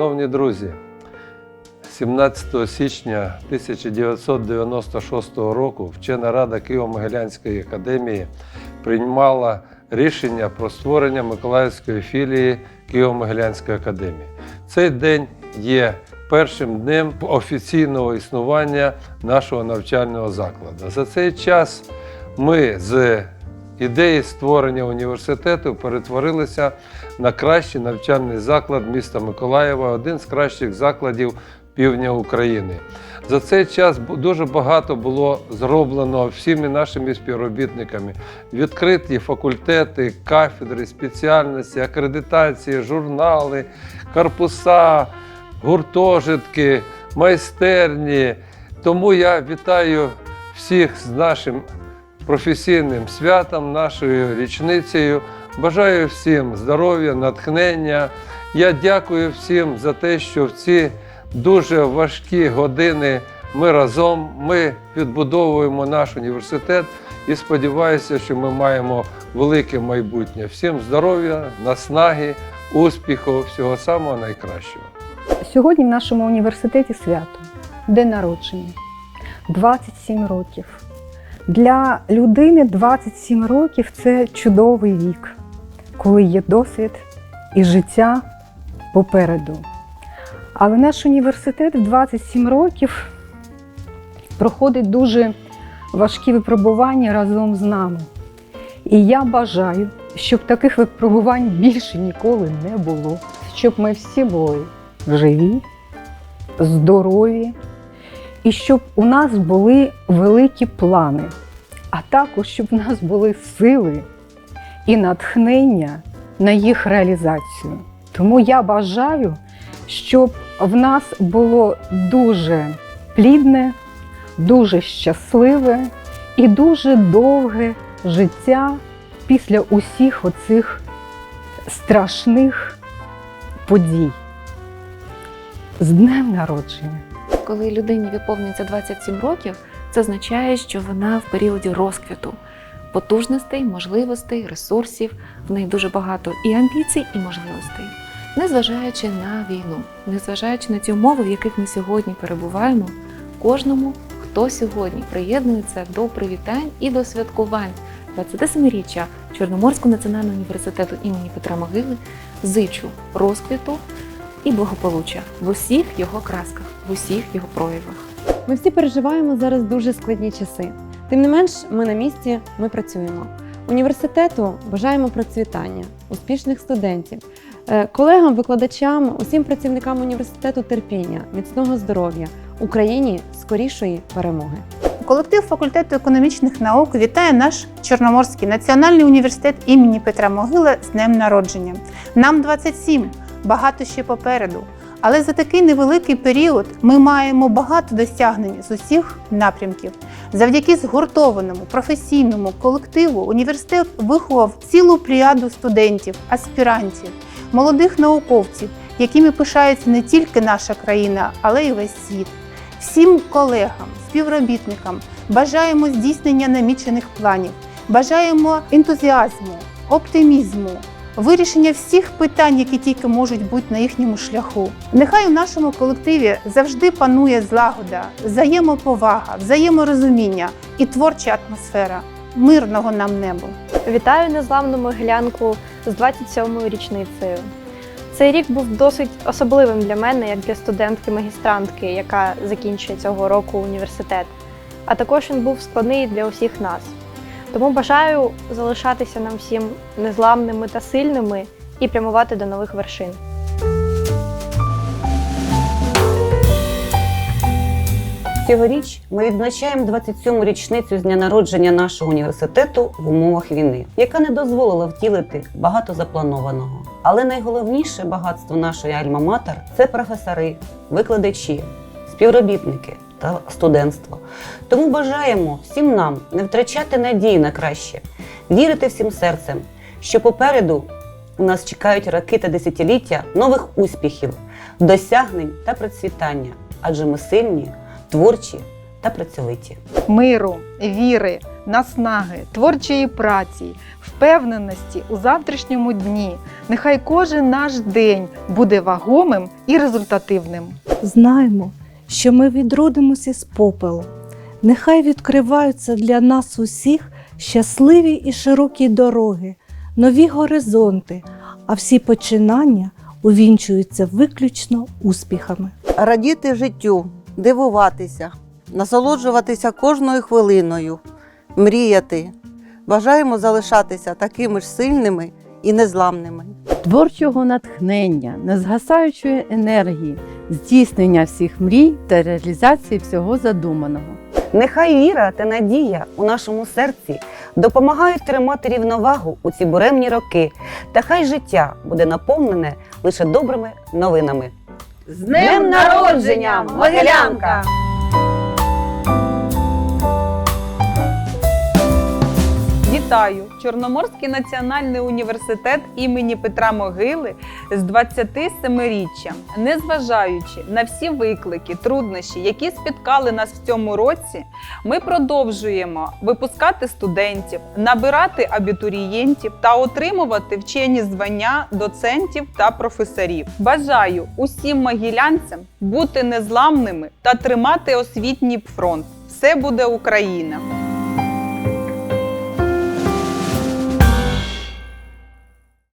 Шановні друзі, 17 січня 1996 року вчена рада Києво-Могилянської академії приймала рішення про створення Миколаївської філії Києво-Могилянської академії. Цей день є першим днем офіційного існування нашого навчального закладу. За цей час ми з ідеї створення університету перетворилися на кращий навчальний заклад міста Миколаєва, один з кращих закладів півдня України. За цей час дуже багато було зроблено всіми нашими співробітниками. Відкриті факультети, кафедри, спеціальності, акредитації, журнали, корпуса, гуртожитки, майстерні. Тому я вітаю всіх з нашим професійним святом, нашою річницею. Бажаю всім здоров'я, натхнення. Я дякую всім за те, що в ці дуже важкі години ми разом ми відбудовуємо наш університет і сподіваюся, що ми маємо велике майбутнє. Всім здоров'я, наснаги, успіху, всього самого найкращого. Сьогодні в нашому університеті свято, день народження, 27 років. Для людини 27 років це чудовий вік, коли є досвід і життя попереду. Але наш університет в 27 років проходить дуже важкі випробування разом з нами. І я бажаю, щоб таких випробувань більше ніколи не було, щоб ми всі були живі, здорові, і щоб у нас були великі плани, а також щоб у нас були сили і натхнення на їх реалізацію. Тому я бажаю, щоб в нас було дуже плідне, дуже щасливе і дуже довге життя після усіх оцих страшних подій. З днем народження! Коли людині виповнюється 27 років, це означає, що вона в періоді розквіту потужностей, можливостей, ресурсів. В неї дуже багато і амбіцій, і можливостей. Незважаючи на війну, незважаючи на ті умови, в яких ми сьогодні перебуваємо, кожному, хто сьогодні приєднується до привітань і до святкувань 27-річчя Чорноморського національного університету імені Петра Могили, зичу розквіту і благополуччя в усіх його красках, в усіх його проявах. Ми всі переживаємо зараз дуже складні часи. Тим не менш, ми на місці, ми працюємо. Університету бажаємо процвітання, успішних студентів, е, колегам, викладачам, усім працівникам університету терпіння, міцного здоров'я, Україні скорішої перемоги. Колектив факультету економічних наук вітає наш Чорноморський національний університет імені Петра Могила з днем народження. Нам 27, багато ще попереду. Але за такий невеликий період ми маємо багато досягнень з усіх напрямків. Завдяки згуртованому професійному колективу університет виховав цілу пліяду студентів, аспірантів, молодих науковців, якими пишається не тільки наша країна, але й весь світ. Всім колегам, співробітникам бажаємо здійснення намічених планів, бажаємо ентузіазму, оптимізму, вирішення всіх питань, які тільки можуть бути на їхньому шляху. Нехай у нашому колективі завжди панує злагода, взаємоповага, взаєморозуміння і творча атмосфера мирного нам небу. Вітаю незламну могилянку з 27-ю річницею. Цей рік був досить особливим для мене, як для студентки-магістрантки, яка закінчує цього року університет. А також він був складний для усіх нас. Тому бажаю залишатися нам всім незламними та сильними і прямувати до нових вершин. Цьогоріч ми відзначаємо 27-му річницю з дня народження нашого університету в умовах війни, яка не дозволила втілити багато запланованого. Але найголовніше багатство нашої альма-матер це професори, викладачі, співробітники та студентство. Тому бажаємо всім нам не втрачати надії на краще, вірити всім серцем, що попереду у нас чекають роки та десятиліття нових успіхів, досягнень та процвітання, адже ми сильні, творчі та працьовиті. миру, віри, наснаги, творчої праці, впевненості у завтрашньому дні. Нехай кожен наш день буде вагомим і результативним. Знаємо, що ми відродимося з попелу. Нехай відкриваються для нас усіх щасливі і широкі дороги, нові горизонти, а всі починання увінчуються виключно успіхами. радіти життю, дивуватися, насолоджуватися кожною хвилиною, мріяти. Бажаємо залишатися такими ж сильними і незламними. Творчого натхнення, незгасаючої енергії, здійснення всіх мрій та реалізації всього задуманого. Нехай віра та надія у нашому серці допомагають тримати рівновагу у ці буремні роки, та хай життя буде наповнене лише добрими новинами. З Днем народження, Могилянка! Вітаю! Чорноморський національний університет імені Петра Могили з 27-річчям. Незважаючи на всі виклики, труднощі, які спіткали нас в цьому році, ми продовжуємо випускати студентів, набирати абітурієнтів та отримувати вчені звання доцентів та професорів. Бажаю усім могилянцям бути незламними та тримати освітній фронт. Все буде Україна!